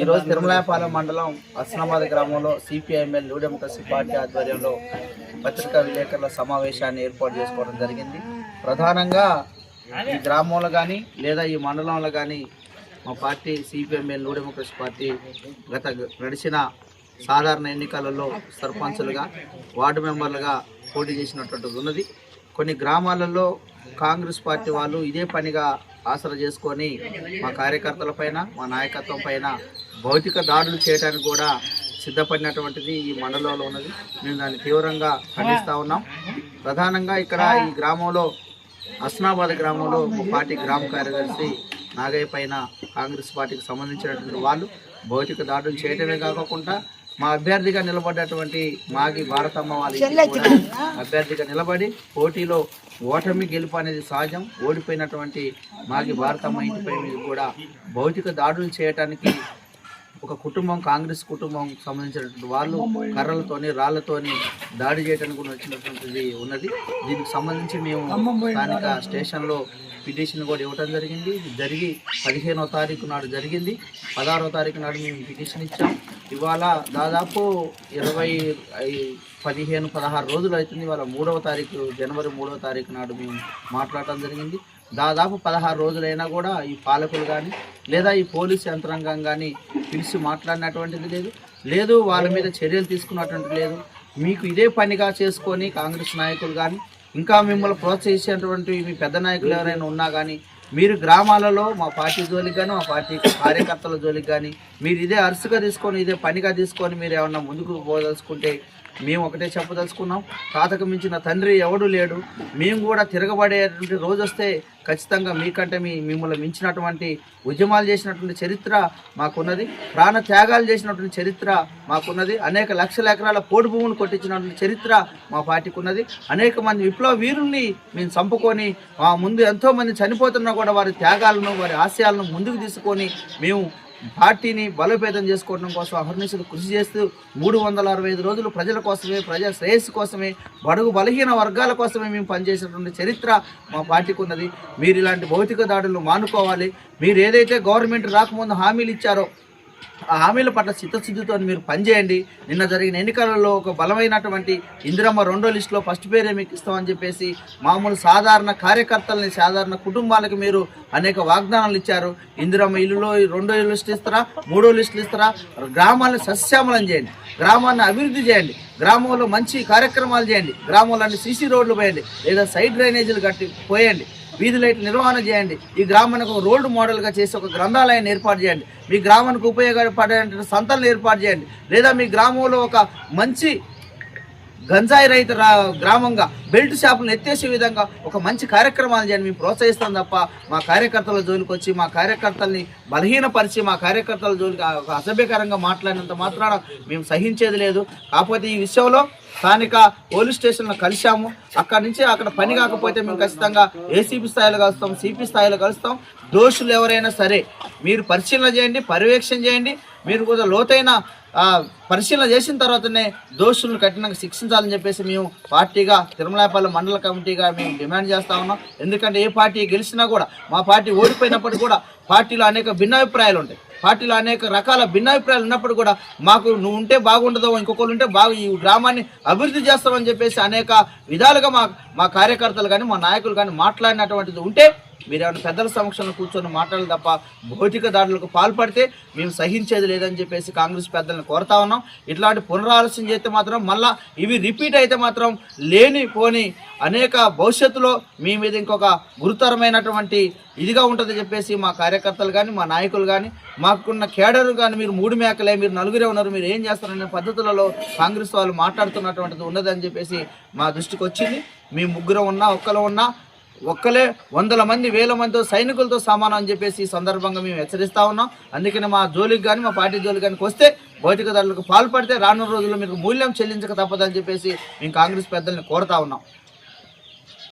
ఈరోజు తిరుమలాయపాలెం మండలం అస్లామాబాద్ గ్రామంలో సిపిఐఎంఎల్ న్యూ డెమోక్రసీ పార్టీ ఆధ్వర్యంలో పత్రికా విలేకరుల సమావేశాన్ని ఏర్పాటు చేసుకోవడం జరిగింది. ప్రధానంగా ఈ గ్రామంలో కానీ లేదా ఈ మండలంలో కానీ మా party CPIML new democracy party గత గడిచిన సాధారణ ఎన్నికలలో సర్పంచులుగా వార్డు మెంబర్లుగా పోటీ చేసినటువంటిది ఉన్నది. కొన్ని గ్రామాలలో కాంగ్రెస్ పార్టీ వాళ్ళు ఇదే పనిగా ఆసరా చేసుకొని మా కార్యకర్తల పైన మా నాయకత్వం పైన భౌతిక దాడులు చేయడానికి కూడా సిద్ధపడినటువంటిది ఈ మండలంలో ఉన్నది. మేము దాన్ని తీవ్రంగా ఖండిస్తూ ఉన్నాం. ప్రధానంగా ఇక్కడ ఈ గ్రామంలో అస్నాబాద్ గ్రామంలో పార్టీ గ్రామ కార్యదర్శి నాగయ్య పైన కాంగ్రెస్ పార్టీకి సంబంధించినటువంటి వాళ్ళు భౌతిక దాడులు చేయటమే కాకుండా మా అభ్యర్థిగా నిలబడ్డటువంటి మాగి భారతమ్మ వాళ్ళ అభ్యర్థిగా నిలబడి పోటీలో ఓటమి గెలుపు అనేది సహజం ఓడిపోయినటువంటి మాగి భారతమ్మ ఇంటిపై మీద కూడా భౌతిక దాడులు చేయటానికి ఒక కుటుంబం కాంగ్రెస్ కుటుంబం సంబంధించినటువంటి వాళ్ళు కర్రలతోని రాళ్ళతోని దాడి చేయడానికి కూడా వచ్చినటువంటిది ఉన్నది. దీనికి సంబంధించి మేము స్థానిక స్టేషన్లో పిటిషన్ కూడా ఇవ్వడం జరిగింది. జరిగి పదిహేనవ తారీఖు నాడు జరిగింది. పదహారవ తారీఖు నాడు మేము పిటిషన్ ఇచ్చాం. ఇవాళ దాదాపు ఇరవై ఐ- పదిహేను పదహారు రోజులు అవుతుంది. ఇవాళ మూడవ తారీఖు జనవరి మూడవ తారీఖు నాడు మేము మాట్లాడటం జరిగింది. దాదాపు పదహారు రోజులైనా కూడా ఈ పాలకులు కానీ లేదా ఈ పోలీసు యంత్రాంగం కానీ పిలిచి మాట్లాడినటువంటిది లేదు. లేదు వాళ్ళ మీద చర్యలు తీసుకున్నటువంటి లేదు. మీకు ఇదే పనిగా చేసుకొని కాంగ్రెస్ నాయకులు కానీ ఇంకా మిమ్మల్ని ప్రోత్సహించేటువంటి మీ పెద్ద నాయకులు ఎవరైనా ఉన్నా కానీ మీరు గ్రామాలలో మా పార్టీ జోలికి కానీ మా పార్టీ కార్యకర్తల జోలికి కానీ మీరు ఇదే అరుసుగా తీసుకొని ఇదే పనిగా తీసుకొని మీరు ఏమన్నా ముందుకు పోదలుచుకుంటే మేము ఒకటే చెప్పదలుచుకున్నాం. తాతకు మించిన తండ్రి ఎవడు లేడు. మేము కూడా తిరగబడేటువంటి రోజు వస్తే ఖచ్చితంగా మీకంటే మీ మిమ్మల్ని మించినటువంటి ఉద్యమాలు చేసినటువంటి చరిత్ర మాకున్నది ప్రాణ త్యాగాలు చేసినటువంటి చరిత్ర మాకున్నది అనేక లక్షల ఎకరాల పోటు భూములు కొట్టించినటువంటి చరిత్ర మా పార్టీకి ఉన్నది అనేక మంది విప్లవ వీరుల్ని మేము చంపుకొని మా ముందు ఎంతోమంది చనిపోతున్నా కూడా వారి త్యాగాలను వారి ఆశయాలను ముందుకు తీసుకొని మేము పార్టీని బలోపేతం చేసుకోవడం కోసం అహర్నిశలు కృషి చేస్తూ మూడు వందల అరవై ఐదు రోజులు ప్రజల కోసమే ప్రజా శ్రేయస్సు కోసమే బడుగు బలహీన వర్గాల కోసమే మేము పనిచేసినటువంటి చరిత్ర మా పార్టీకి ఉన్నది. మీరు ఇలాంటి భౌతిక దాడులు మానుకోవాలి. మీరు ఏదైతే గవర్నమెంట్ రాకముందు హామీలు ఇచ్చారో ఆ హామీల పట్ల చిత్తశుద్ధితో మీరు పనిచేయండి. నిన్న జరిగిన ఎన్నికలలో ఒక బలమైనటువంటి ఇందిరమ్మ రెండో లిస్టులో ఫస్ట్ పేరే మీకు ఇస్తామని చెప్పేసి మామూలు సాధారణ కార్యకర్తలని సాధారణ కుటుంబాలకు మీరు అనేక వాగ్దానాలు ఇచ్చారు. ఇందిరమ్మ ఇల్లులో రెండో లిస్టు ఇస్తారా? మూడో లిస్టులు ఇస్తారా? గ్రామాలను సస్యామలం చేయండి. గ్రామాన్ని అభివృద్ధి చేయండి. గ్రామంలో మంచి కార్యక్రమాలు చేయండి. గ్రామంలో అన్ని సీసీ రోడ్లు పోయండి. లేదా సైడ్ డ్రైనేజీలు కట్టి పోయండి. వీధి లైట్ నిర్వహణ చేయండి. ఈ గ్రామానికి ఒక రోల్డ్ మోడల్గా చేసి ఒక గ్రంథాలయాన్ని ఏర్పాటు చేయండి. మీ గ్రామానికి ఉపయోగపడే సంతలను ఏర్పాటు చేయండి. లేదా మీ గ్రామంలో ఒక మంచి గంజాయి రైతు రా గ్రామంగా బెల్ట్ షాపులను ఎత్తేసే విధంగా ఒక మంచి కార్యక్రమాలు చేయండి మేము ప్రోత్సహిస్తాం తప్ప మా కార్యకర్తల జోలికి వచ్చి మా కార్యకర్తల్ని బలహీనపరిచి మా కార్యకర్తల జోలికి ఒక అసభ్యకరంగా మాట్లాడినంత మాత్రాన మేము సహించేది లేదు. కాకపోతే ఈ విషయంలో స్థానిక పోలీస్ స్టేషన్లో కలిశాము. అక్కడి నుంచి అక్కడ పని కాకపోతే మేము ఖచ్చితంగా ఏసీపీ స్థాయిలో కలుస్తాం సిపి స్థాయిలో కలుస్తాం. దోషులు ఎవరైనా సరే మీరు పరిశీలన చేయండి పర్యవేక్షణ చేయండి. మీరు కూడా లోతైన పరిశీలన చేసిన తర్వాతనే దోషులను కఠినంగా శిక్షించాలని చెప్పేసి మేము పార్టీగా తిరుమలాపల్లి మండల కమిటీగా మేము డిమాండ్ చేస్తా ఉన్నాం. ఎందుకంటే ఏ పార్టీ గెలిచినా కూడా మా పార్టీ ఓడిపోయినప్పుడు కూడా పార్టీలో అనేక భిన్నాభిప్రాయాలు ఉంటాయి. పార్టీలో అనేక రకాల భిన్నాభిప్రాయాలు ఉన్నప్పుడు కూడా మాకు నువ్వు ఉంటే బాగుండదు ఇంకొకరు ఉంటే బాగు ఈ గ్రామాన్ని అభివృద్ధి చేస్తామని చెప్పేసి అనేక విధాలుగా మా మా కార్యకర్తలు కానీ మా నాయకులు కానీ మాట్లాడినటువంటిది ఉంటే మీరు ఏమైనా పెద్దల సమక్షంలో కూర్చొని మాట్లాడాలి తప్ప భౌతిక దాడులకు పాల్పడితే మేము సహించేది లేదని చెప్పేసి కాంగ్రెస్ పెద్దలను కోరుతా ఉన్నాం. ఇట్లాంటి పునరాలోచన చేస్తే మాత్రం మళ్ళా ఇవి రిపీట్ అయితే మాత్రం లేని పోని అనేక భవిష్యత్తులో మీ మీద ఇంకొక గురుతరమైనటువంటి ఇదిగా ఉంటుందని చెప్పేసి మా కార్యకర్తలు కానీ మా నాయకులు కానీ మాకున్న కేడరు కానీ మీరు మూడు మేకలే మీరు నలుగురే ఉన్నారు మీరు ఏం చేస్తారనే పద్ధతులలో కాంగ్రెస్ వాళ్ళు మాట్లాడుతున్నటువంటిది ఉన్నదని చెప్పేసి మా దృష్టికి వచ్చింది. మీ ముగ్గురు ఉన్నా ఒక్కరు ఉన్నా ఒక్కలే వందల మంది వేల మందితో సైనికులతో సమానం అని చెప్పేసి ఈ సందర్భంగా మేము హెచ్చరిస్తా ఉన్నాం. అందుకని మా జోలికి కానీ మా పార్టీ జోలికి కానీ వస్తే భౌతిక దాడులకు పాల్పడితే రానున్న రోజుల్లో మీకు మూల్యం చెల్లించక తప్పదని చెప్పేసి మేము కాంగ్రెస్ పెద్దల్ని కోరుతా ఉన్నాం.